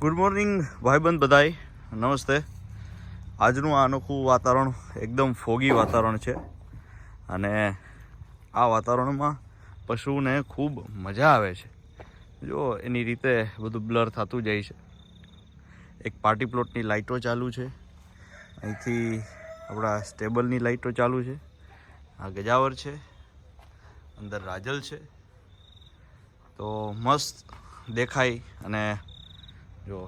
Good morning ભાઈબંધ બધાય. નમસ્તે. આજનું આ અનોખું વાતાવરણ એકદમ ફોગી વાતાવરણ છે. અને આ વાતાવરણમાં પશુને ખૂબ મજા આવે છે. જો એની રીતે બધું બ્લર થતું જાય છે. એક પાર્ટી પ્લોટની લાઇટો ચાલુ છે. અહીંથી આપણા સ્ટેબલની લાઇટો ચાલુ છે. આ ગજાવર છે. અંદર રાજલ છે. તો મસ્ત દેખાય અને જો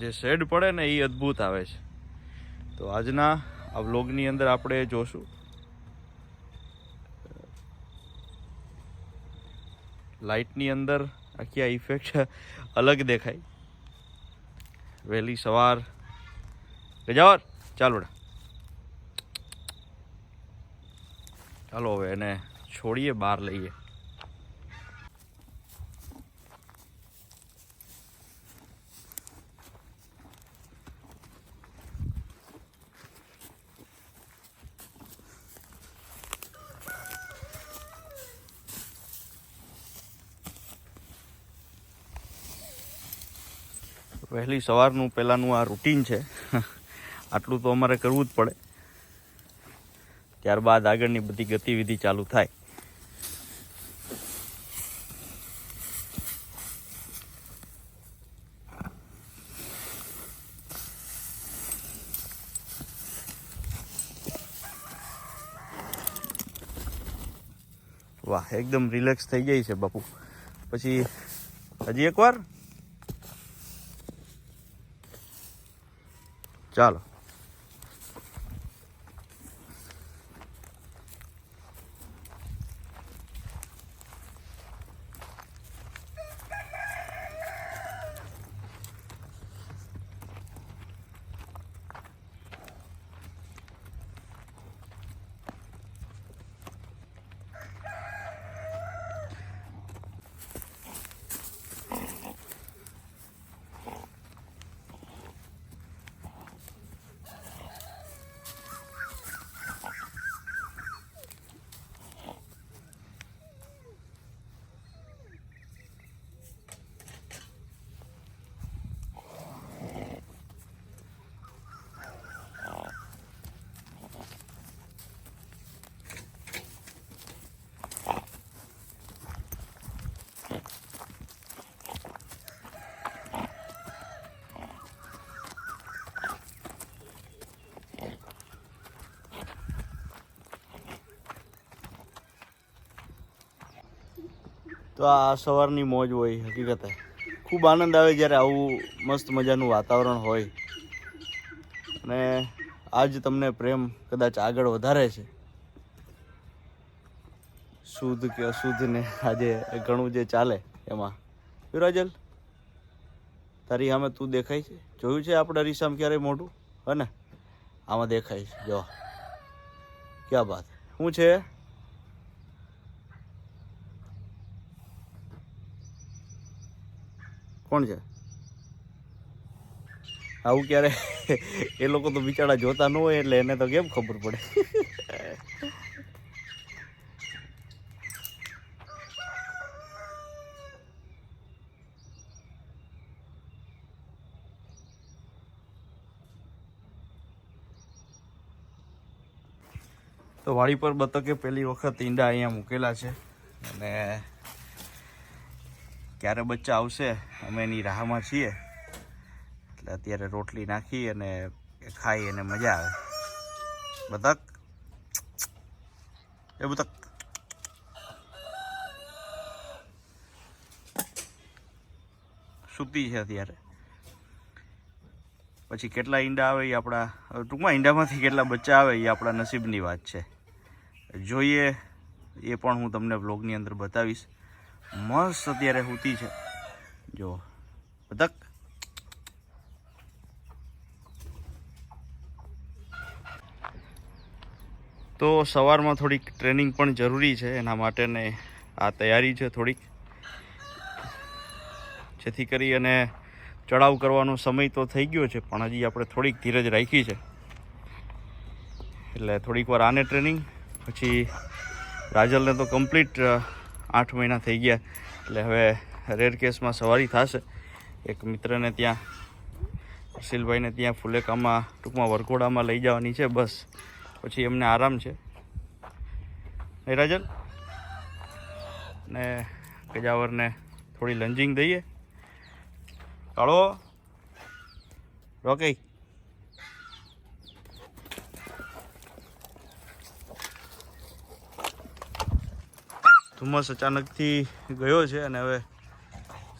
જે શેડ પડે ને એ અદ્ભુત આવે છે. તો આજના આ વ્લોગની અંદર આપણે જોશું. લાઇટની અંદર આખી આ ઇફેક્ટ અલગ દેખાય. વહેલી સવાર. ગજાવર, ચાલો ચાલો હવે એને છોડીએ, બહાર લઈએ. વહેલી સવારનું પહેલાંનું આ રૂટીન છે. આટલું તો અમારે કરવું જ પડે. ત્યારબાદ આગળની બધી ગતિવિધિ ચાલુ થાય. વાહ, એકદમ રિલેક્સ થઈ જાય છે બાપુ. પછી, હજી એકવાર? ચાલો તો આ સવારની મોજ હોય, હકીકતે. ખૂબ આનંદ આવે જ્યારે આવું મસ્ત મજાનું વાતાવરણ હોય. અને આજ તમને પ્રેમ કદાચ આગળ વધારે છે. શુદ્ધ કે અશુદ્ધ ને આજે ઘણું જે ચાલે એમાં. વિરાજલ, તારી સામે તું દેખાય છે? જોયું છે આપણે અરીસામ ક્યારેય મોઢું? હે ને? આમાં દેખાય છે. જો. ક્યાં વાત? શું છે? કોણ છે? આવું ક્યારે? એ લોકો તો બિચારા જોતા ન હોય એટલે એને તો કેમ ખબર પડે? તો વાડી પર બતકે પહેલી વખત ઈંડા અહીંયા મૂકેલા છે. અને ક્યારે બચ્ચા આવશે? અમે એની રાહમાં છીએ. એટલે અત્યારે રોટલી નાખી અને ખાઈ અને મજા આવે. બતક? એ બતક. સૂતી છે અત્યારે. પછી કેટલા ઈંડા આવે એ આપણા ટૂંકમાં ઈંડામાંથી કેટલા બચ્ચા આવે એ આપણા નસીબની વાત છે. જોઈએ, એ પણ હું તમને બ્લોગની અંદર બતાવીશ. મસ્ત અત્યારે સૂતી છે. જો, બતક. તો સવારમાં થોડીક ટ્રેનિંગ પણ જરૂરી છે, એના માટેને આ તૈયારી છે થોડીક. જેથી કરી અને ચડાવ કરવાનો સમય તો થઈ ગયો છે, પણ હજી આપણે થોડીક ધીરજ રાખી છે. એટલે થોડીક વાર આને ટ્રેનિંગ, પછી રાજલને તો કમ્પ્લીટ આઠ મહિના થઈ ગયા. એટલે હવે રેર કેસમાં સવારી થશે. એક મિત્રને ત્યાં, અશિલભાઈને ત્યાં ફુલેકામાં, ટૂંકમાં વરઘોડામાં લઈ જવાની છે, બસ. પછી એમને આરામ છે. નહીં ને ગજાવરને થોડી લંજિંગ દઈએ. કાળો? રોકી ધુમ્મસ અચાનકથી ગયો છે અને હવે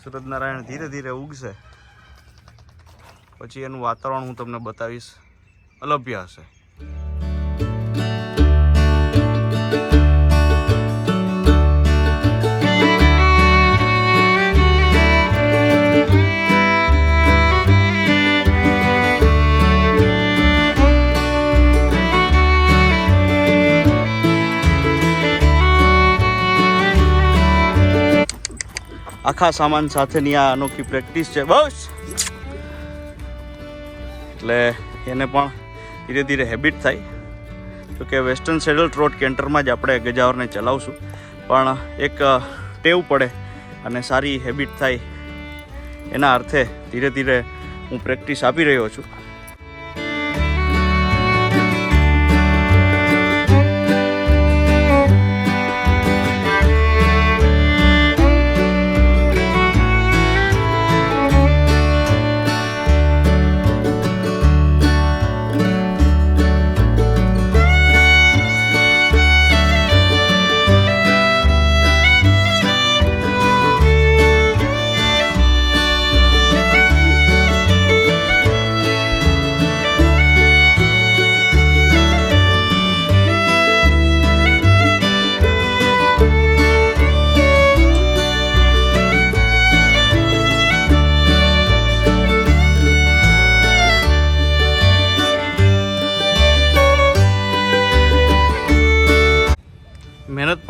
સૂરજનારાયણ ધીરે ધીરે ઉગશે. પછી એનું વાતાવરણ હું તમને બતાવીશ. અલભ્ય હશે. આખા સામાન સાથેની આ અનોખી પ્રેક્ટિસ છે. બસ! એટલે એને પણ ધીરે ધીરે હેબિટ થાય. તો કે વેસ્ટર્ન સેડલ ટ્રોટ કેન્ટરમાં જ આપણે ગજાવરને ચલાવશું. પણ એક ટેવ પડે અને સારી હેબિટ થાય. એના અર્થે ધીરે ધીરે હું પ્રેક્ટિસ આપી રહ્યો છું.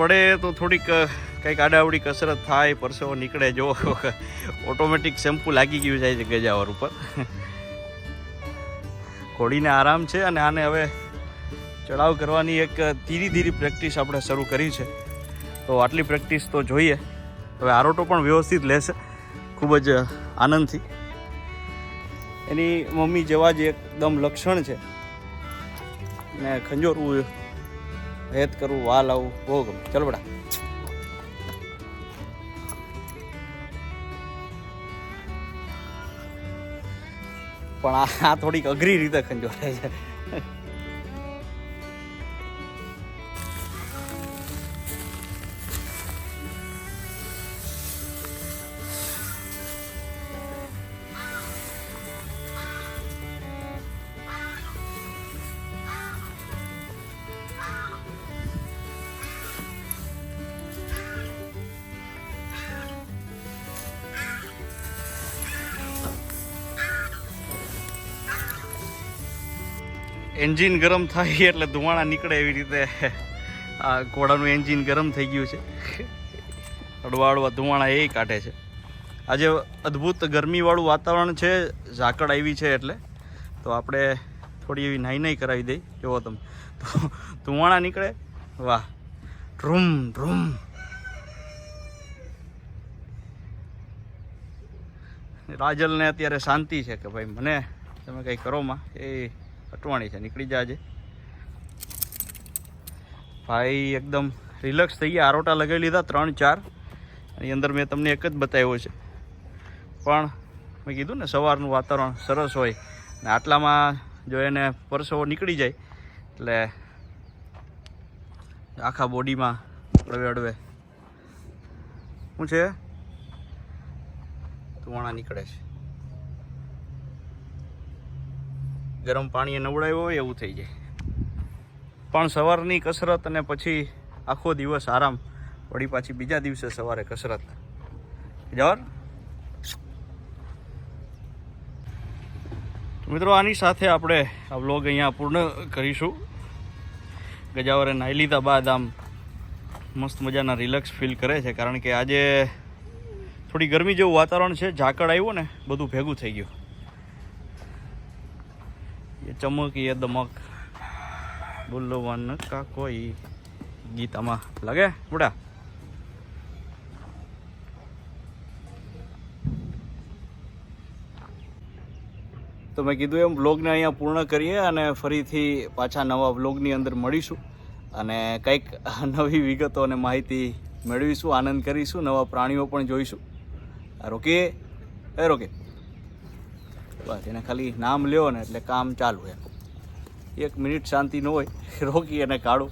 પડે તો થોડીક કંઈક આડાવડી કસરત થાય, પરસેવો નીકળે, જો ઓટોમેટિક શેમ્પુ લાગી ગયું જાય છે ગજાવર ઉપર. ઘોડીને આરામ છે અને આને હવે ચડાવ કરવાની એક ધીરી ધીરી પ્રેક્ટિસ આપણે શરૂ કરી છે. તો આટલી પ્રેક્ટિસ તો જોઈએ. હવે આરોટો પણ વ્યવસ્થિત લેશે. ખૂબ જ આનંદથી. એની મમ્મી જેવા જ એકદમ લક્ષણ છે. ને ખંજોરવું હેત કરવું વાલ આવું, બહુ ગમે. ચલો બડા પણ આ આ થોડીક અઘરી રીતે ખંજો છે. એન્જિન ગરમ થાય એટલે ધુમાડા નીકળે એવી રીતે આ ઘોડાનું એન્જિન ગરમ થઈ ગયું છે. અડવા અડવા ધુમાડા એ કાઢે છે. આજે અદ્ભુત ગરમીવાળું વાતાવરણ છે, ઝાકળ આવી છે એટલે. તો આપણે થોડી એવી નાઈ નાઈ કરાવી દઈ જુઓ તમે. તો ધુમાડા નીકળે. વાહ. ઢ્રુમ ઢ્રુમ રાજલને અત્યારે શાંતિ છે કે ભાઈ, મને તમે કંઈ કરો માં? એ અટવાણી છે, નીકળી જાજે. ભાઈ એકદમ રિલેક્સ થઈ ગયા, આરોટા લગાવી લીધા, ત્રણ, ચાર. એની અંદર મેં તમને એક જ બતાવ્યો છે. પણ મેં કીધું ને, સવારનું વાતાવરણ સરસ હોય ને આટલામાં જો એને પરસો નીકળી જાય, એટલે આખા બોડીમાં અડવે અડવે. શું છે? ધુવાણા નીકળે છે. ગરમ પાણીએ નવડાવ્યો હોય એવું થઈ જાય. પણ સવારની કસરત અને પછી આખો દિવસ આરામ, વળી પાછી બીજા દિવસે સવારે કસરત. જવાર મિત્રો, આની સાથે આપણે આ વ્લોગ અહીંયા પૂર્ણ કરીશું. ગજાવરે નાહી લીધા બાદ આમ મસ્ત મજાના રિલેક્સ ફીલ કરે છે, કારણ કે આજે થોડી ગરમી જેવું વાતાવરણ છે, ઝાકળ આવ્યું ને, બધું ભેગું થઈ ગયું. ચમકીએ દમક. બોલવાનું કા કોઈ ગીતામાં લાગે? બુડા. તો મેં કીધું એમ બ્લોગને અહીંયા પૂર્ણ કરીએ અને ફરીથી પાછા નવા બ્લોગની અંદર મળીશું અને કંઈક નવી વિગતો અને માહિતી મેળવીશું, આનંદ કરીશું, નવા પ્રાણીઓ પણ જોઈશું. રોકીએ? એ રોકે બસ, એને ખાલી નામ લ્યો ને એટલે કામ ચાલુ એમ. એક મિનિટ શાંતિ ન હોય, રોકી અને કાઢું.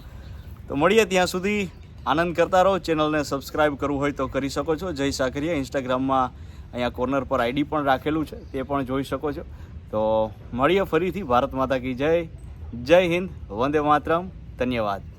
તો મળીએ ત્યાં સુધી. આનંદ કરતા રહો, ચેનલને સબસ્ક્રાઈબ કરવું હોય તો કરી શકો છો. જય સાકરિયા ઇન્સ્ટાગ્રામમાં અહીંયા કોર્નર પર આઈડી પણ રાખેલું છે, તે પણ જોઈ શકો છો. તો મળીએ ફરીથી. ભારત માતા કી જય. જય હિન્દ. વંદે માતરમ. ધન્યવાદ.